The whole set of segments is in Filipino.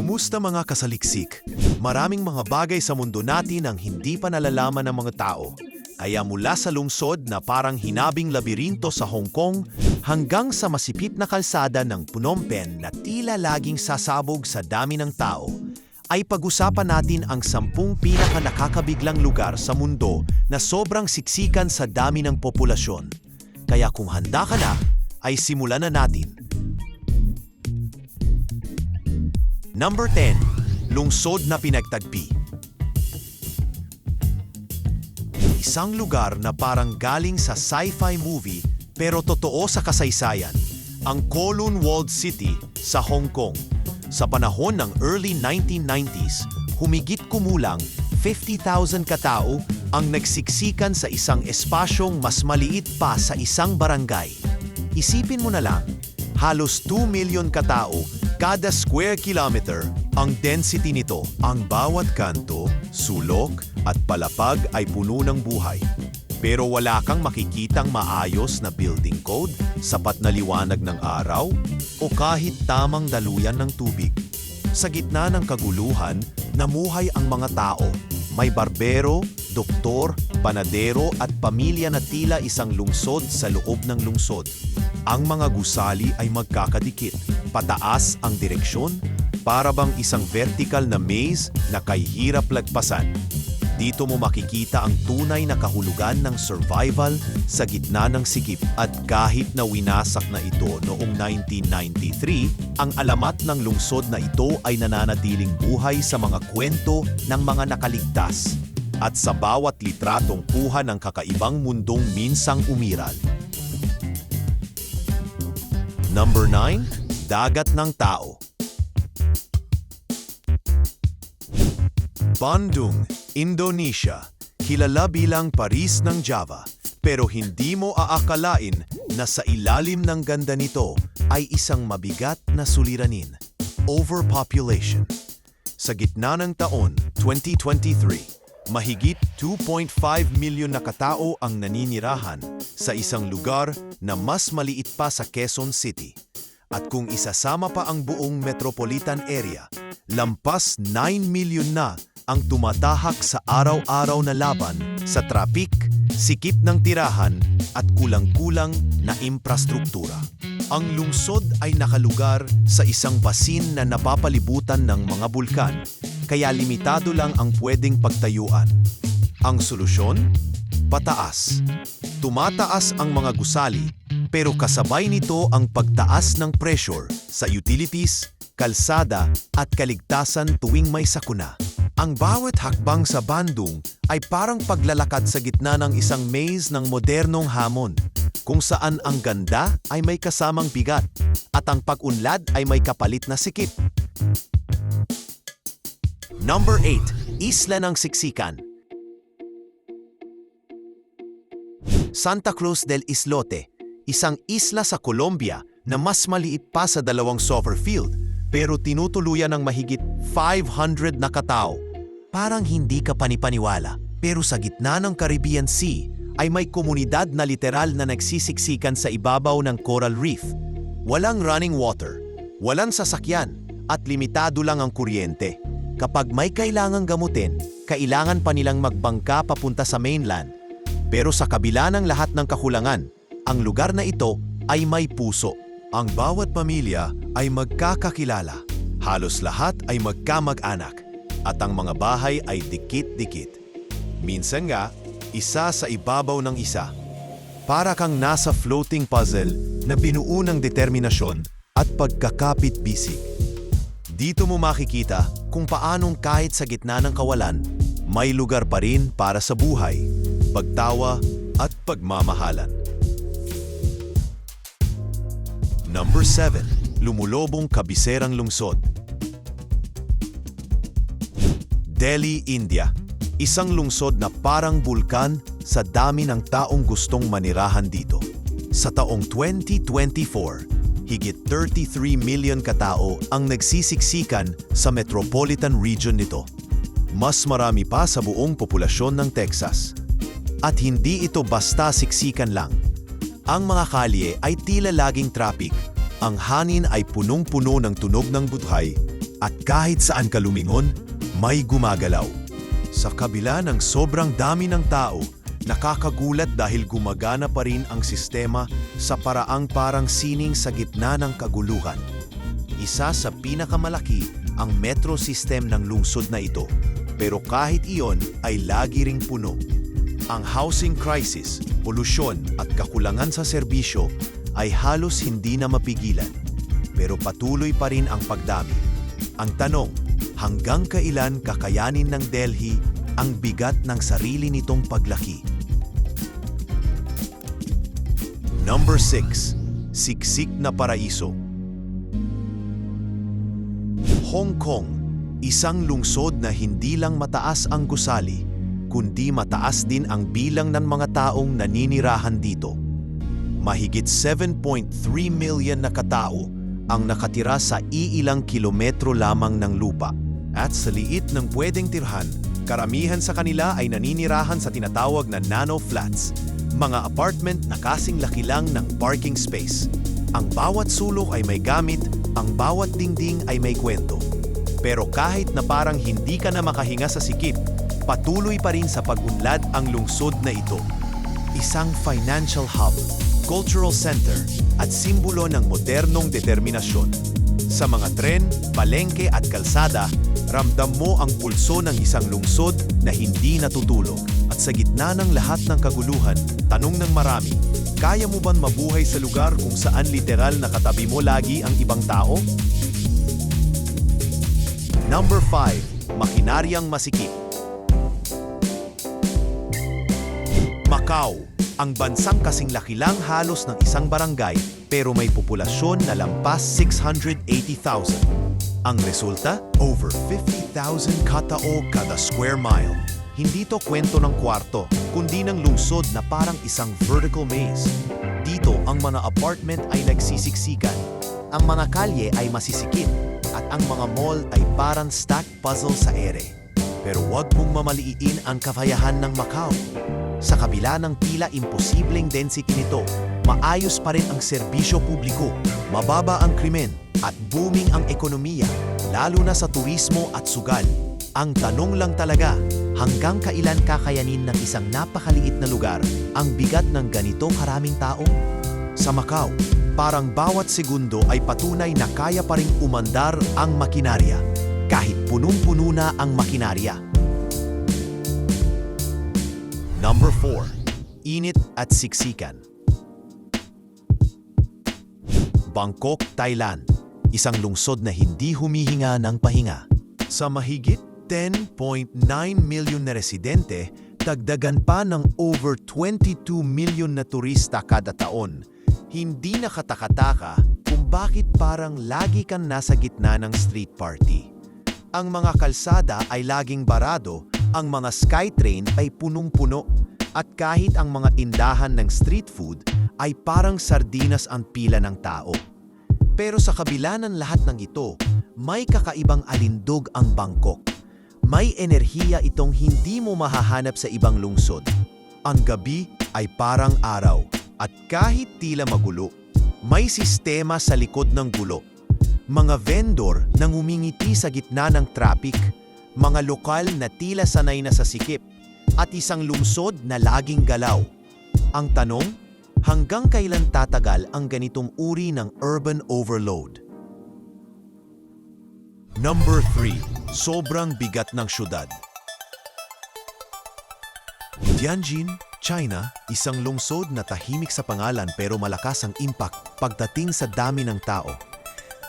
Kumusta mga kasaliksik? Maraming mga bagay sa mundo natin ang hindi pa nalalaman ng mga tao. Kaya mula sa lungsod na parang hinabing labirinto sa Hong Kong hanggang sa masipit na kalsada ng Phnom Penh na tila laging sasabog sa dami ng tao, ay pag-usapan natin ang sampung pinaka nakakabiglang lugar sa mundo na sobrang siksikan sa dami ng populasyon. Kaya kung handa ka na, ay simulan na natin. Number 10. Lungsod na pinagtagpi. Isang lugar na parang galing sa sci-fi movie pero totoo sa kasaysayan. Ang Kowloon Walled City sa Hong Kong. Sa panahon ng early 1990s, humigit kumulang 50,000 katao ang nagsiksikan sa isang espasyong mas maliit pa sa isang barangay. Isipin mo na lang, halos 2 million katao kada square kilometer ang density nito. Ang bawat kanto, sulok at palapag ay puno ng buhay. Pero wala kang makikitang maayos na building code, sapat na liwanag ng araw, o kahit tamang daluyan ng tubig. Sa gitna ng kaguluhan, namuhay ang mga tao. May barbero, doktor, panadero at pamilya na tila isang lungsod sa loob ng lungsod. Ang mga gusali ay magkakadikit. Pataas ang direksyon, para bang isang vertical na maze na kay hirap lagpasan. Dito mo makikita ang tunay na kahulugan ng survival sa gitna ng sikip at kahit na winasak na ito noong 1993, ang alamat ng lungsod na ito ay nananatiling buhay sa mga kwento ng mga nakaligtas at sa bawat litratong kuha ng kakaibang mundong minsang umiral. Number 9. Dagat ng Tao Bandung, Indonesia. Kilala bilang Paris ng Java. Pero hindi mo aakalain na sa ilalim ng ganda nito ay isang mabigat na suliranin. Overpopulation. Sa gitna ng taon, 2023, mahigit 2.5 milyon na katao ang naninirahan sa isang lugar na mas maliit pa sa Quezon City. At kung isasama pa ang buong metropolitan area, lampas 9 milyon na ang tumatahak sa araw-araw na laban sa trapik, sikip ng tirahan at kulang-kulang na infrastruktura. Ang lungsod ay nakalugar sa isang basin na napapalibutan ng mga bulkan, kaya limitado lang ang pwedeng pagtayuan. Ang solusyon? Pataas. Tumataas ang mga gusali, pero kasabay nito ang pagtaas ng pressure sa utilities, kalsada at kaligtasan tuwing may sakuna. Ang bawat hakbang sa Bandung ay parang paglalakad sa gitna ng isang maze ng modernong hamon, kung saan ang ganda ay may kasamang bigat at ang pag-unlad ay may kapalit na sikip. Number 8. Isla ng Siksikan Santa Cruz del Islote, isang isla sa Colombia na mas maliit pa sa dalawang soccer field pero tinutuluyan ng mahigit 500 na katao. Parang hindi ka panipaniwala pero sa gitna ng Caribbean Sea ay may komunidad na literal na nagsisiksikan sa ibabaw ng coral reef. Walang running water, walang sasakyan at limitado lang ang kuryente. Kapag may kailangang gamutin, kailangan pa nilang magbangka papunta sa mainland. Pero sa kabila ng lahat ng kakulangan, ang lugar na ito ay may puso. Ang bawat pamilya ay magkakakilala. Halos lahat ay magkamag-anak. At ang mga bahay ay dikit-dikit. Minsan nga, isa sa ibabaw ng isa. Para kang nasa floating puzzle na binuo ng determinasyon at pagkakapit-bisig. Dito mo makikita kung paanong kahit sa gitna ng kawalan, may lugar pa rin para sa buhay, pagtawa at pagmamahalan. Number 7. Lumulobong kabiserang lungsod. Delhi, India. Isang lungsod na parang bulkan sa dami ng taong gustong manirahan dito. Sa taong 2024, higit 33 million katao ang nagsisiksikan sa metropolitan region nito. Mas marami pa sa buong populasyon ng Texas. At hindi ito basta siksikan lang. Ang mga kalye ay tila laging traffic. Ang hanin ay punong-puno ng tunog ng buhay. At kahit saan ka lumingon, may gumagalaw. Sa kabila ng sobrang dami ng tao, nakakagulat dahil gumagana pa rin ang sistema sa paraang parang sining sa gitna ng kaguluhan. Isa sa pinakamalaki ang metro system ng lungsod na ito. Pero kahit iyon ay lagi ring puno. Ang housing crisis, polusyon at kakulangan sa serbisyo ay halos hindi na mapigilan. Pero patuloy pa rin ang pagdami. Ang tanong, hanggang kailan kakayanin ng Delhi ang bigat ng sarili nitong paglaki? Number 6. Siksik na Paraiso Hong Kong, isang lungsod na hindi lang mataas ang gusali, kundi mataas din ang bilang ng mga taong naninirahan dito. Mahigit 7.3 million na katao ang nakatira sa iilang kilometro lamang ng lupa. At sa liit ng pwedeng tirhan, karamihan sa kanila ay naninirahan sa tinatawag na nano flats, mga apartment na kasing laki lang ng parking space. Ang bawat sulok ay may gamit, ang bawat dingding ay may kwento. Pero kahit na parang hindi ka na makahinga sa sikip, patuloy pa rin sa pagunlad ang lungsod na ito. Isang financial hub, cultural center, at simbolo ng modernong determinasyon. Sa mga tren, palengke at kalsada, ramdam mo ang pulso ng isang lungsod na hindi natutulog. Sa gitna ng lahat ng kaguluhan, tanong ng marami, kaya mo bang mabuhay sa lugar kung saan literal na katabi mo lagi ang ibang tao? Number 5. Makinaryang masikip Macau, ang bansang kasing laki lang halos ng isang barangay pero may populasyon na lampas 680,000. Ang resulta, over 50,000 katao kada square mile. Hindi to kwento ng kwarto, kundi ng lungsod na parang isang vertical maze. Dito, ang mga apartment ay nagsisiksikan. Ang mga kalye ay masisikip at ang mga mall ay parang stacked puzzle sa ere. Pero huwag mong mamaliiin ang kakayahan ng Macau. Sa kabila ng tila imposibleng density nito, maayos pa rin ang serbisyo publiko, mababa ang krimen, at booming ang ekonomiya, lalo na sa turismo at sugal. Ang tanong lang talaga, hanggang kailan kakayanin ng isang napakaliit na lugar ang bigat ng ganitong karaming tao? Sa Macau, parang bawat segundo ay patunay na kaya pa ring umandar ang makinarya, kahit punong-puno na ang makinarya. Number 4. Init at siksikan. Bangkok, Thailand. Isang lungsod na hindi humihinga ng pahinga. Sa mahigit 10.9 million na residente, dagdagan pa ng over 22 million na turista kada taon. Hindi nakatakataka kung bakit parang lagi kang nasa gitna ng street party. Ang mga kalsada ay laging barado, ang mga skytrain ay punong-puno, at kahit ang mga tindahan ng street food ay parang sardinas ang pila ng tao. Pero sa kabila ng lahat ng ito, may kakaibang alindog ang Bangkok. May enerhiya itong hindi mo mahahanap sa ibang lungsod. Ang gabi ay parang araw at kahit tila magulo, may sistema sa likod ng gulo. Mga vendor nang umingiti sa gitna ng traffic, mga lokal na tila sanay na sa sikip, at isang lungsod na laging galaw. Ang tanong, hanggang kailan tatagal ang ganitong uri ng urban overload? Number 3. Sobrang bigat ng syudad. Tianjin, China, isang lungsod na tahimik sa pangalan pero malakas ang impact pagdating sa dami ng tao.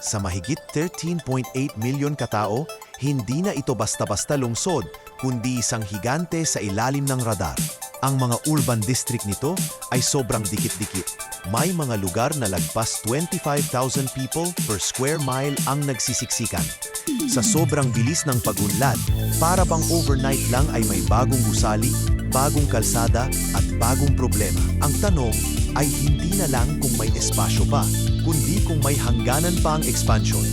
Sa mahigit 13.8 milyon katao, hindi na ito basta-basta lungsod, kundi isang higante sa ilalim ng radar. Ang mga urban district nito ay sobrang dikit-dikit. May mga lugar na lagpas 25,000 people per square mile ang nagsisiksikan. Sa sobrang bilis ng pagunlad, para bang overnight lang ay may bagong gusali, bagong kalsada at bagong problema. Ang tanong ay hindi na lang kung may espasyo pa, kundi kung may hangganan pa ang expansion.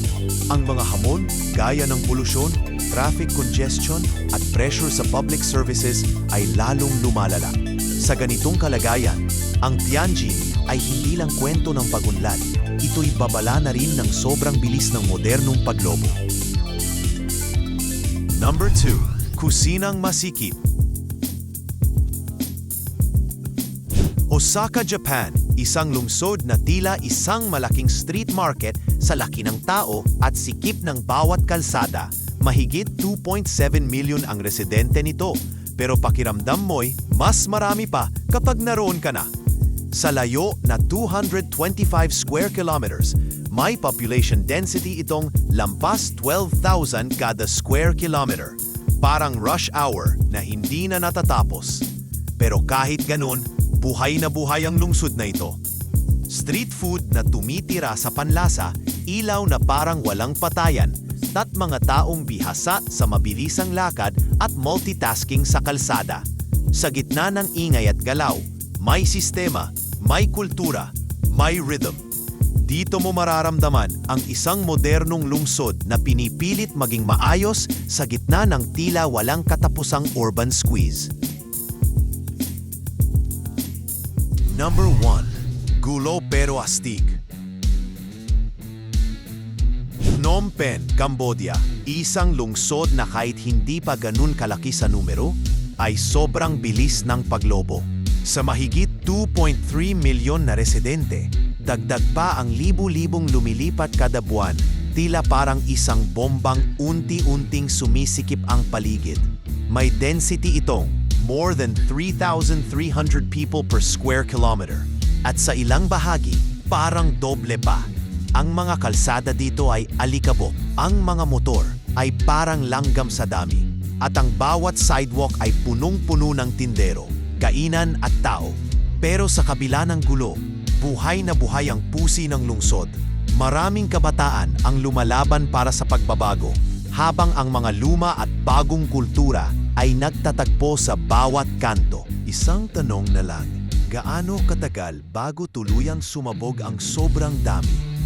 Ang mga hamon, gaya ng polusyon, traffic congestion at pressure sa public services ay lalong lumalala. Sa ganitong kalagayan, ang Tianjin ay hindi lang kwento ng pagunlad. Ito'y babala na rin ng sobrang bilis ng modernong paglobo. Number 2. Kusinang Masikip Osaka, Japan, isang lungsod na tila isang malaking street market sa laki ng tao at sikip ng bawat kalsada. Mahigit 2.7 million ang residente nito, pero pakiramdam mo'y mas marami pa kapag naroon ka na. Sa layo na 225 square kilometers, may population density itong lampas 12,000 kada square kilometer. Parang rush hour na hindi na natatapos. Pero kahit ganun, buhay na buhay ang lungsod na ito. Street food na tumitira sa panlasa, ilaw na parang walang patayan, at mga taong bihasa sa mabilisang lakad at multitasking sa kalsada. Sa gitna ng ingay at galaw, may sistema, may kultura, may rhythm. Dito mo mararamdaman ang isang modernong lungsod na pinipilit maging maayos sa gitna ng tila walang katapusang urban squeeze. Number 1. Gulo pero astig. Phnom Penh, Cambodia, isang lungsod na kahit hindi pa ganun kalaki sa numero, ay sobrang bilis ng paglobo. Sa mahigit 2.3 milyon na residente, dagdag pa ang libu-libong lumilipat kada buwan, tila parang isang bombang unti-unting sumisikip ang paligid. May density itong more than 3,300 people per square kilometer. At sa ilang bahagi, parang doble pa. Ang mga kalsada dito ay alikabok. Ang mga motor ay parang langgam sa dami. At ang bawat sidewalk ay punong-puno ng tindero, kainan at tao. Pero sa kabila ng gulo, buhay na buhay ang pusi ng lungsod. Maraming kabataan ang lumalaban para sa pagbabago, habang ang mga luma at bagong kultura ay nagtatagpo sa bawat kanto. Isang tanong na lang, gaano katagal bago tuluyang sumabog ang sobrang dami